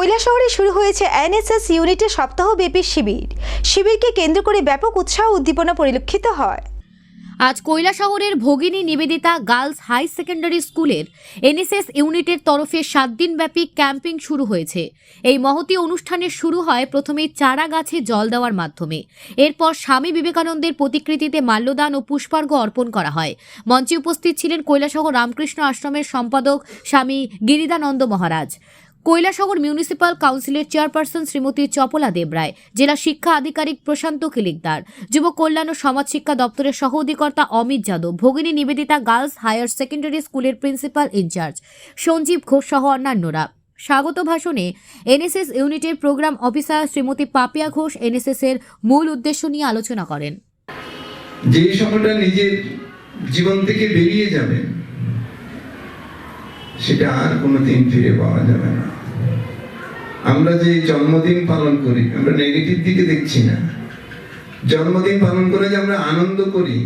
কৈলাসহরে শুরু হয়েছে এনএসএস ইউনিটের সপ্তাহব্যাপী শিবির। শিবিরকে কেন্দ্র করে ব্যাপক উৎসাহ উদ্দীপনা পরিলক্ষিত হয়। আজ কৈলাসহরের Bhagini Nivedita girls high secondary স্কুলের এনএসএস ইউনিটের তরফে সাত দিনব্যাপী ক্যাম্পিং শুরু হয়েছে। এই মহতী অনুষ্ঠানে শুরু হয় প্রথমে চারা গাছে জল দেওয়ার মাধ্যমে। এরপর স্বামী বিবেকানন্দের প্রতিকৃতিতে মাল্যদান ও পুষ্পার্ঘ অর্পণ করা হয়। মঞ্চে উপস্থিত ছিলেন কৈলাসহর রামকৃষ্ণ আশ্রমের সম্পাদক স্বামী গিরিদানন্দ মহারাজ। কৈলাসহর মিউনিসিপাল কাউন্সিলের চেয়ারপারসন শ্রীমতী চপলা দেবরায়, জেলা শিক্ষা আধিকারিক প্রশান্ত কিলিকদার, যুব কল্যাণ ও সমাজ শিক্ষা দপ্তরের সহ অধিকর্তা Amit Yadav, Bhagini Nivedita girls higher secondary স্কুলের principal in charge, Sanjib Ghosh সহ অন্যান্যরা। স্বাগত ভাষণে এনএসএস ইউনিটের programme officer Shrimati Papiya Ghosh NSS এর মূল উদ্দেশ্য নিয়ে আলোচনা করেন। যে সময়টা নিজের জীবন থেকে বেরিয়ে যাবে সেটা আর কোনোদিন ফিরে পাওয়া যাবে না। আমরা যে জন্মদিন পালন করি, আমরা নেগেটিভ দিকে দেখছি না। জন্মদিন পালন করে যে আমরা আনন্দ করি,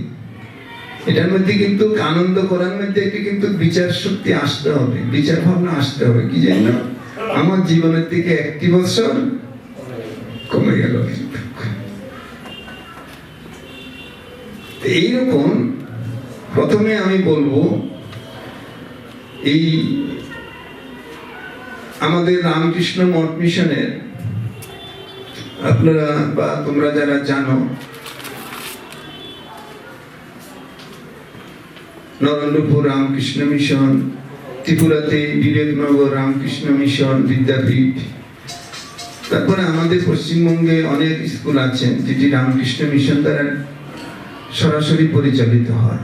এটার মধ্যে কিন্তু আনন্দ করার মধ্যে একটি কিন্তু বিচার শক্তি আসতে হবে, বিচার ভাবনা আসতে হবে। কি জানি? আমার জীবনের থেকে একটি বছর কমে গেল এইরকম প্রথমে আমি বলব এই আমাদের রামকৃষ্ণ মঠ মিশনের আপনারা বা তোমরা যারা জানো, নরেন্দ্রপুর রামকৃষ্ণ মিশন, ত্রিপুরাতে বিবেকনগর রামকৃষ্ণ মিশন বিদ্যাপীঠ, তারপরে আমাদের পশ্চিমবঙ্গে অনেক স্কুল আছেন যেটি রামকৃষ্ণ মিশন দ্বারা সরাসরি পরিচালিত হয়।